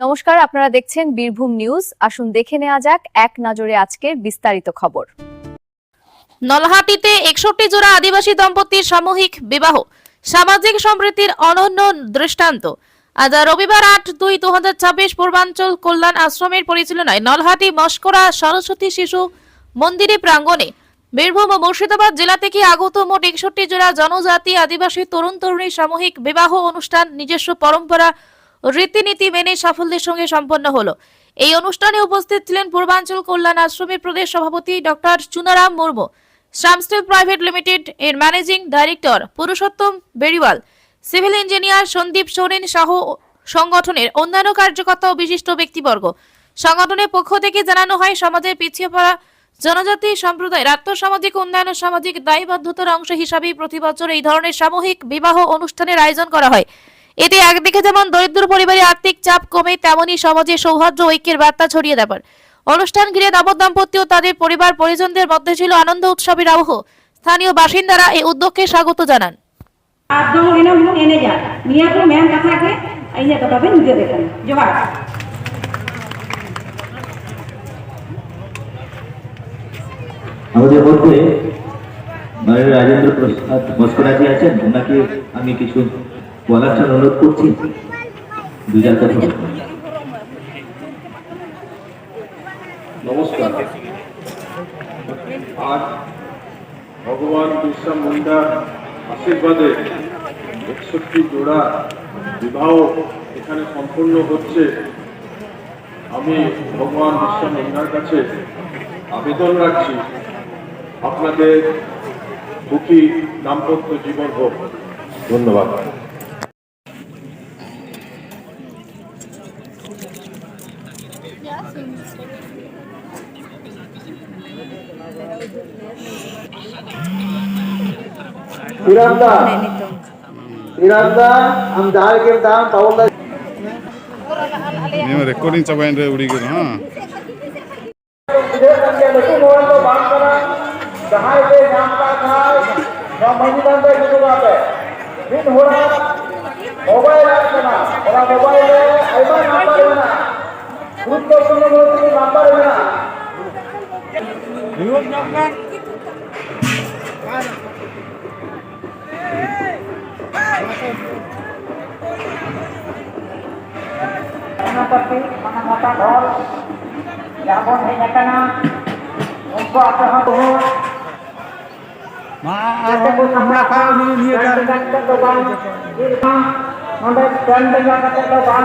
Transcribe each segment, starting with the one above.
নমস্কার, আপনারা দেখছেন বীরভূম নিউজ। আসুন দেখে নেওয়া যাক এক নজরে আজকের বিস্তারিত খবর। নলহাটিতে একষট্টি জোড়া আদিবাসী দম্পতির সামূহিক বিবাহ, সামাজিক সমৃদ্ধির অনন্য দৃষ্টান্ত। আজ রবিবার আট দুই দু হাজার ছাব্বিশ পূর্বাঞ্চল কল্যাণ আশ্রমের পরিচালনায় নলহাটি মস্করা সরস্বতী শিশু মন্দিরে প্রাঙ্গণে বীরভূম ও মুর্শিদাবাদ জেলা থেকে আগত মোট একষট্টি জোড়া জনজাতি আদিবাসী তরুণ তরুণীর সামূহিক বিবাহ অনুষ্ঠান নিজস্ব পরম্পরা রীতিনীতি মেনে সাফল্যের সঙ্গে সম্পন্ন হলো। এই অনুষ্ঠানে উপস্থিত ছিলেন পূর্বাঞ্চল কল্যাণ আশ্রমের প্রদেশ সভাপতি doctor Chunaram Murmu Shyam steel private limited এর managing director Purushottam Beriwal, civil engineer Sandeep Soren সহ সংগঠনের অন্যান্য কার্যকর্তা ও বিশিষ্ট ব্যক্তিবর্গ। সংগঠনের পক্ষ থেকে জানানো হয় সমাজের পিছিয়ে পড়া জনজাতি সম্প্রদায়ের আত্মসামাজিক উন্নয়ন সামাজিক দায়বদ্ধতার অংশ হিসাবেই প্রতি বছর এই ধরনের সামূহিক বিবাহ অনুষ্ঠানের আয়োজন করা হয়। এতে একদিকে যেমন দরিদ্র পরিবারে আর্থিক চাপ কমে তেমনি সমাজে সৌহার্দ্য ঐক্যের বার্তা ছড়িয়ে দেবার। অনুষ্ঠান ঘিরে নবদম্পতি ও তাদের পরিবার পরিজনদের মধ্যে ছিল আনন্দ উৎসবের আবহ। স্থানীয় বাসিন্দারা এই উদ্যোগকে স্বাগত জানান। আমাদের মধ্যে রাজেন্দ্র প্রসাদ মস্করাজি আছেন। ওনাকে আমি কিছু বলার জন্য অনুরোধ করছি। দু চার কথা নমস্কার। আজ ভগবান বিরসা মুন্ডার আশীর্বাদে একষট্টি জোড়া বিবাহ এখানে সম্পূর্ণ হচ্ছে। আমি ভগবান বিরসা মুন্ডার কাছে আবেদন রাখছি, আপনাদের সুখী দাম্পত্য জীবন হোক। ধন্যবাদ। ಶ್ರೀರಾಮ್ದ ಶ್ರೀರಾಮ್ದ ನಮ್ ದಾರಿಗೆ ತಾವ್ ತಗೊಂಡ ನೀವು ರೆಕಾರ್ಡಿಂಗ್ ಸಭೆ ಹುಡುಗಿರು ಹಾಂ ಇದೇ ಸಂಖ್ಯೆ ಲಕ್ಷ್ಮೀ ಮೋಹನ್ ಬಾಂಕರ सहाय पे नाम का था और महिला पे शुरू बात है दिन हो रहा मोबाइल ऐप बना और मोबाइल সেনাপতি মানবতা দল যাপন হয়ে থাকে না उनको आग्रह हो আমরা কারো নিয়ে নিয়ে যান নন্দ টেন্ডে জায়গাতে তো বান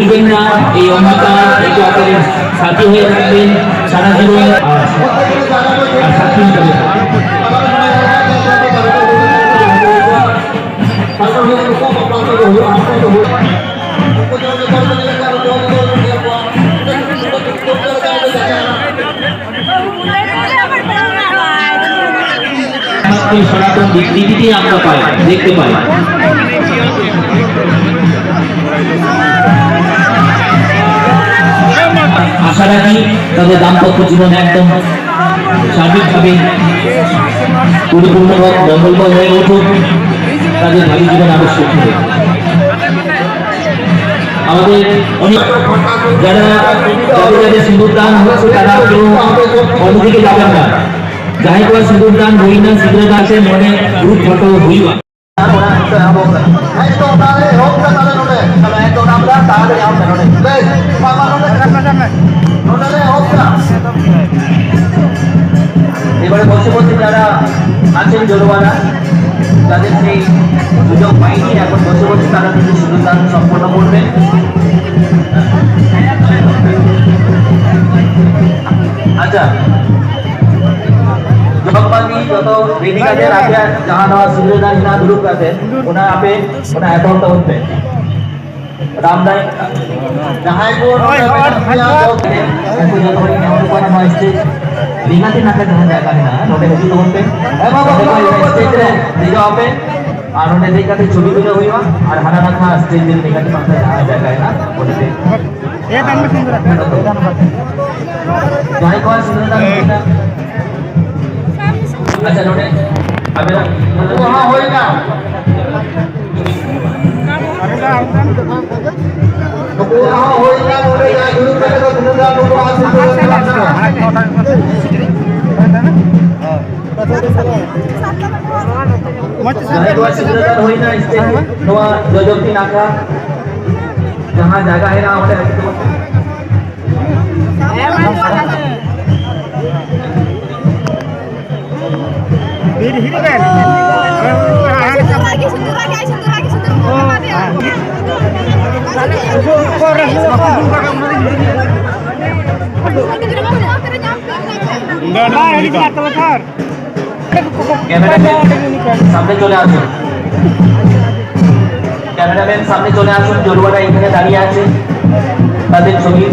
ভুলবেন না, এই অন্ধকার একে অপরের সাথী হয়ে থাকবেন, সারা জীবন আর সাক্ষী হিসাবে সনাতন রীতিটি আমরা পাই, দেখতে পাই। রাখি তাদের দাম্পত্য জীবন একদম সার্বিকভাবে পরিপূর্ণ মঙ্গলময় হয়ে উঠুক। তাদের ভাবি জীবন আরও সুখী হোক আমাদের অনেক যারা যাদের সিঁদুর দান হচ্ছে, তারা কেউ অন্যদিকে যাবেন না। যাই করে সিঁদুর দান হই না সিঁদুর দাসে মনে গ্রুপ ফটো হইবা এবারে বসে বসে যারা আছেন জলবানা তাদের সেই সুযোগ পাইনি এখন বসে বসে তারা কিন্তু সুযোগদান সম্পন্ন করবেন। আচ্ছা। যত বেদিকাদের আছে যাহা নওয়া সিদ্ধান্ত না দুরুপ আছে ওনা আপে ওনা এতন তখন রামদায় জাহাইপুর বিঘাতে নাকা জানা জায়গা না নোটে বেশি তো বলতে দিকে হবে আর ওটা দেখাতে ছবি গুলো হইবা আর হারা রাখা স্টেজ দিন দেখাতে মাথা জানা জায়গা না বলতে জয় কয় সুন্দর वहाँ होएगा होएगा गुरु के সামনে চলে আসুন ক্যামেরাম্যান সামনে চলে আসুন জরুয়ারা এখানে দাঁড়িয়ে আছে। তাদের ছবি